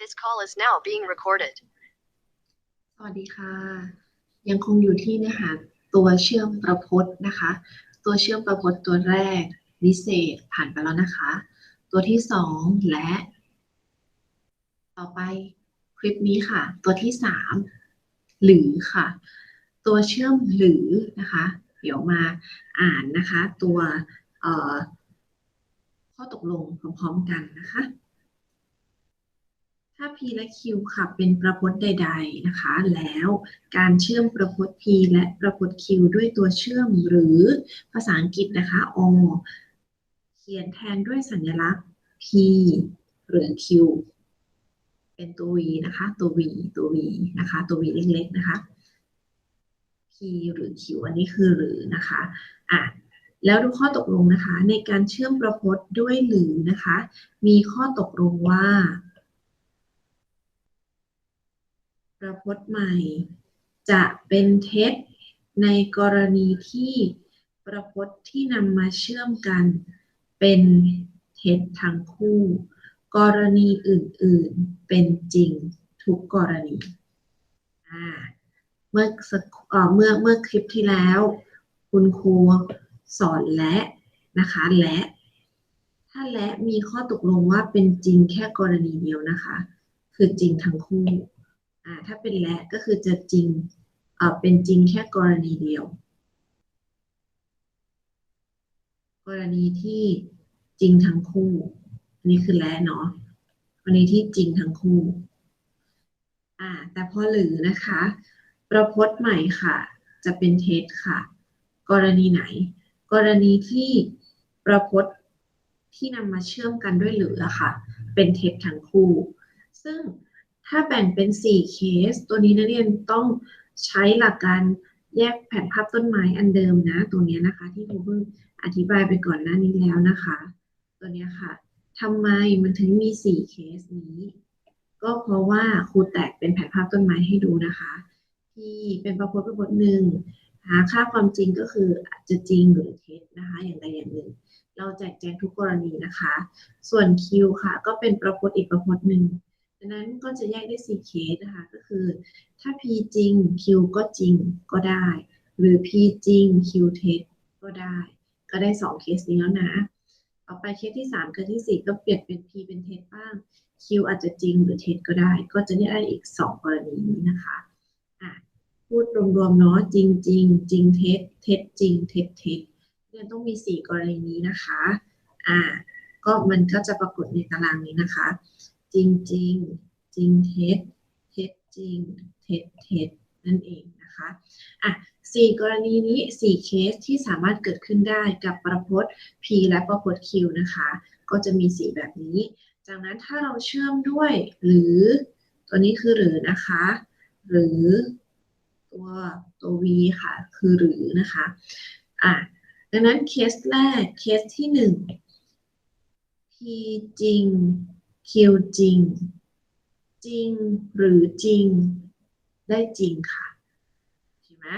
This call is now being recorded. สวัสดีค่ะ ยังคงอยู่ที่เนื้อหาตัวเชื่อมประพจน์นะคะ ตัวเชื่อมประพจน์ตัวแรกวิเศษผ่านไปแล้วนะคะ ตัวที่สองและ ต่อไปคลิปนี้ค่ะ ตัวที่สามหรือค่ะ ตัวเชื่อมหรือนะคะ เดี๋ยวมาอ่านนะคะ ตัวข้อตกลงพร้อมๆกันนะคะ P และ Q ค่ะเป็นประพจน์ใด ๆนะคะ แล้วการเชื่อมประพจน์ P และประพจน์ Q ด้วยตัวเชื่อมหรือภาษาอังกฤษนะคะ o เขียนแทนด้วยสัญลักษณ์ P หรือ Q เป็นตัว V นะคะ ตัว V ตัว V นะคะ ตัว V เล็กๆนะคะ P หรือ Q อันนี้คือหรือนะคะอะแล้วดูข้อตกลงนะคะ ในการเชื่อมประพจน์ด้วยหรือนะคะ มีข้อตกลงว่า ประพจน์ใหม่ จะเป็นเท็จในกรณีที่ประพจน์ที่นำมาเชื่อมกัน เป็นเท็จทั้งคู่ กรณีอื่นๆเป็นจริงทุกกรณีเมื่ออเมื่อเมื่อคลิปที่แล้ว คุณครูสอนและนะคะและถ้าและมีข้อตกลงว่าเป็นจริงแค่กรณีเดียวนะคะ คือจริงทั้งคู่ อ่าถ้าเป็นและก็คือจะจริงเอ่อเป็นจริงแค่กรณีเดียว กรณีที่จริงทั้งคู่อันนี้คือและเนาะกรณีที่จริงทั้งคู่อ่าแต่พอหรือนะคะ ประพจน์ใหม่ค่ะ จะเป็นเท็จค่ะ กรณีไหน กรณีที่ประพจน์ที่นำมาเชื่อมกันด้วยหรือะค่ะ เป็นเท็จทั้งคู่ ซึ่ง ถ้าแบ่งเป็น 4 เคส ตัวนี้นักเรียนต้องใช้หลักการแยกแผนภาพต้นไม้อันเดิมนะ ตัวนี้นะคะ ที่ครูเพิ่งอธิบายไปก่อนหน้านี้แล้วนะคะ ตัวนี้ค่ะทำไมมันถึงมี 4 เคสนี้ ก็เพราะว่าครูแตกเป็นแผนภาพต้นไม้ให้ดูนะคะ ที่เป็นประพจน์ประพจน์หนึ่งหาค่าความจริงก็คืออาจจะจริงหรือเท็จนะคะ อย่างใดอย่างหนึ่ง เราแจกแจงทุกกรณีนะคะ ส่วน Q ค่ะ ก็เป็นประพจน์อีกประพจน์หนึ่ง ดังนั้นก็จะแยกได้4เคสนะคะ ก็คือ ถ้า P จริง Q ก็จริงก็ได้ หรือ P จริง Q เท็จก็ได้ ก็ได้ 2 เคสนี้แล้วนะต่อไปเคสที่3กับที่ 4 ก็เปลี่ยนเป็น P เป็นเท็จบ้าง Q อาจจะจริงหรือเท็จก็ได้ ก็จะได้อีก 2 กรณีนี้นะคะอะพูดรวมๆเนาะจริงจริงจริงเท็จเท็จจริงเท็จเท็จเนี่ยต้องมี 4 กรณีนี้นะคะอ่าก็มันก็จะปรากฏในตารางนี้นะคะ จริงจริงจริงเท็จเท็จจริงเท็จเท็จนั่นเองนะคะอะสี่กรณีนี้สี่เคสที่สามารถเกิดขึ้นได้กับประพจน์ P และประพจน์ Q นะคะ ก็จะมีสีแบบนี้ จากนั้นถ้าเราเชื่อมด้วยหรือ ตัวนี้คือหรือนะคะ หรือตัวตัว V ค่ะ คือหรือนะคะอะดังนั้นเคสแรกเคสที่หนึ่ง P จริง Q จริง จริงหรือจริง ได้จริงค่ะเห็นไหม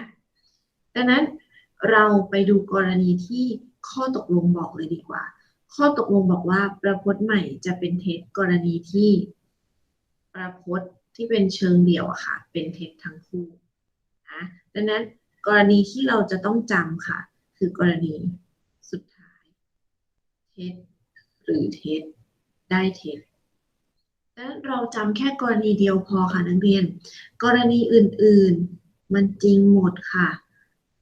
ดังนั้นเราไปดูกรณีที่ข้อตกลงบอกเลยดีกว่า ข้อตกลงบอกว่าประพจน์ใหม่จะเป็นเท็จกรณีที่ประพจน์ที่เป็นเชิงเดี่ยวอะค่ะ เป็นเท็จทั้งคู่นะดังนั้นกรณีที่เราจะต้องจำค่ะ คือกรณีสุดท้าย เท็จหรือเท็จได้เท็จ เราจำแค่กรณีเดียวพอค่ะนักเรียน กรณีอื่นๆ มันจริงหมดค่ะ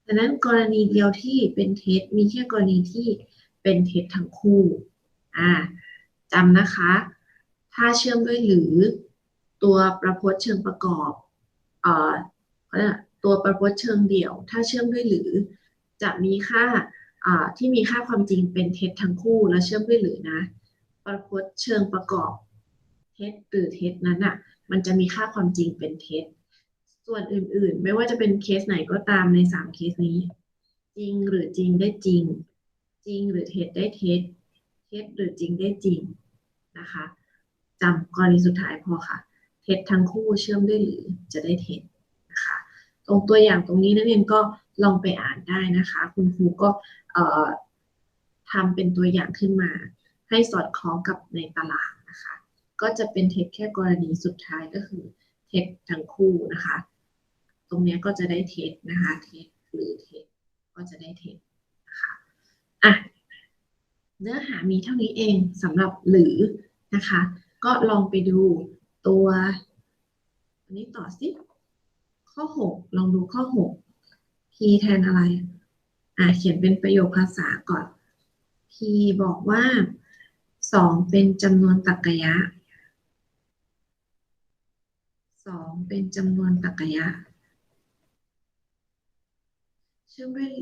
ดังนั้นกรณีเดียวที่เป็นเท็จมีแค่กรณีที่เป็นเท็จทั้งคู่อ่าจำนะคะ ถ้าเชื่อมด้วยหรือ ตัวประพจน์เชิงประกอบเอ่อตัวประพจน์เชิงเดี่ยว ถ้าเชื่อมด้วยหรือ จะมีค่าอ่าที่มีค่าความจริงเป็นเท็จทั้งคู่แล้วเชื่อมด้วยหรือนะ ประพจน์เชิงประกอบ เท็จหรือเท็จนั้นอะ มันจะมีค่าความจริงเป็นเท็จ ส่วนอื่นๆ ไม่ว่าจะเป็นเคสไหนก็ตามในสามเคสนี้ จริงหรือจริงได้จริง จริงหรือเท็จได้เท็จ เท็จหรือจริงได้จริงนะคะจำกรณีสุดท้ายพอค่ะ เท็จทั้งคู่เชื่อมด้วยหรือจะได้เท็จนะคะตรงตัวอย่างตรงนี้นักเรียนก็ลองไปอ่านได้นะคะ คุณครูก็ทำเป็นตัวอย่างขึ้นมา ให้สอดคล้องกับในตาราง ก็จะเป็นเท็จแค่กรณีสุดท้ายก็คือเท็จทั้งคู่นะคะ ตรงนี้ก็จะได้เท็จนะคะเท็จหรือเท็จก็จะได้เท็จนะคะอะเนื้อหามีเท่านี้เองสำหรับหรือนะคะ ก็ลองไปดูตัวอันนี้ต่อสิข้อ 6 ลองดูข้อ 6 P แทนอะไร อ่าเขียนเป็นประโยคภาษาก่อน P บอกว่า 2 เป็นจำนวนตรรกะ 2 เป็นจำนวนตรรกะเชื่อมด้วย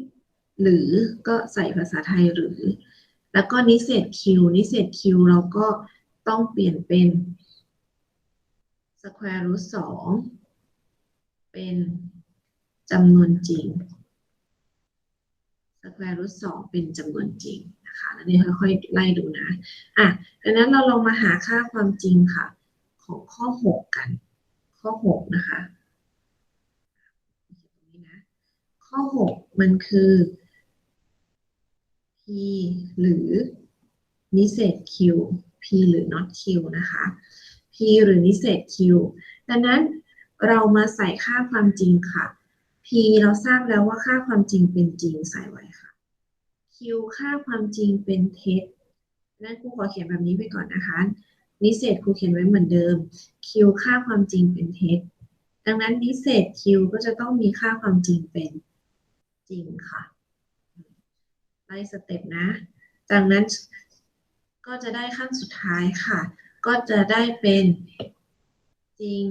หรือก็ใส่ภาษาไทยหรือ แล้วก็นิเศษ Q นิเศษ Q เราก็ต้องเปลี่ยนเป็น square root 2เป็นจำนวนจริง square root 2เป็นจำนวนจริงนะคะแล้วนี่ค่อยๆไล่ดูนะ อะดังนั้นเราลองมาหาค่าความจริงค่ะ ของข้อ 6 กัน ข้อ6นะคะข้อ6มันคือ p หรือนิเศษ q p หรือ not q นะคะ p หรือนิเศษ q ดังนั้นเรามาใส่ค่าความจริงค่ะ p เราทราบแล้วว่าค่าความจริงเป็นจริงใส่ไว้ค่ะ q ค่าความจริงเป็นเท็จนั่นครูขอเขียนแบบนี้ไปก่อนนะคะ นิเศษครูเขียนไว้เหมือนเดิม q ค่าความจริงเป็นเท็จ ดังนั้นนิเศษ q ก็จะต้องมีค่าความจริงเป็นจริงค่ะไล่สเต็ปนะ จากนั้นก็จะได้ขั้นสุดท้ายค่ะ ก็จะได้เป็นจริง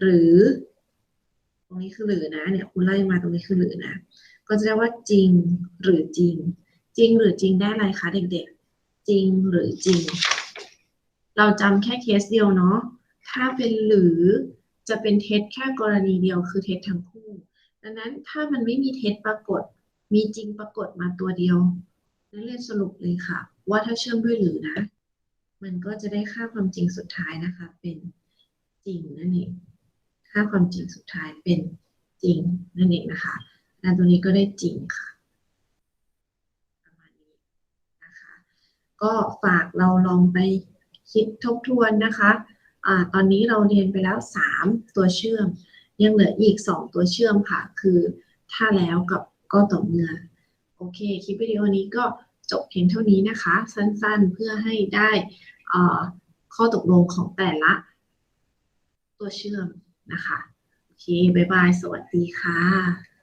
หรือ ตรงนี้คือหรือนะเนี่ยคุณไล่มาตรงนี้คือหรือนะ ก็จะได้ว่าจริงหรือจริง จริงหรือจริงได้อะไรคะเด็กๆ จริงหรือจริง เราจำแค่เคสเดียวเนาะ ถ้าเป็นหรือจะเป็นเท็จแค่กรณีเดียวคือเท็จทั้งคู่ ดังนั้นถ้ามันไม่มีเท็จปรากฏ มีจริงปรากฏมาตัวเดียว นักเรียนสรุปเลยค่ะ ว่าถ้าเชื่อมด้วยหรือนะ มันก็จะได้ค่าความจริงสุดท้ายนะคะ เป็นจริงนั่นเอง ค่าความจริงสุดท้ายเป็นจริงนั่นเองนะคะและตัวนี้ก็ได้จริงค่ะประมาณนี้นะคะ ก็ฝากเราลองไป คิดทบทวนนะคะอตอนนี้เราเรียนไปแล้ว 3 ตัวเชื่อม ยังเหลืออีก 2 ตัวเชื่อมค่ะ คือถ้าแล้วกับก็ต่อเมื่อโอเค คลิปวิดีโอนี้ก็จบเพียงเท่านี้นะคะ สั้นๆเพื่อให้ได้ข้อตกลงของแต่ละ ตัวเชื่อมนะคะ โอเค บ๊ายบาย สวัสดีค่ะ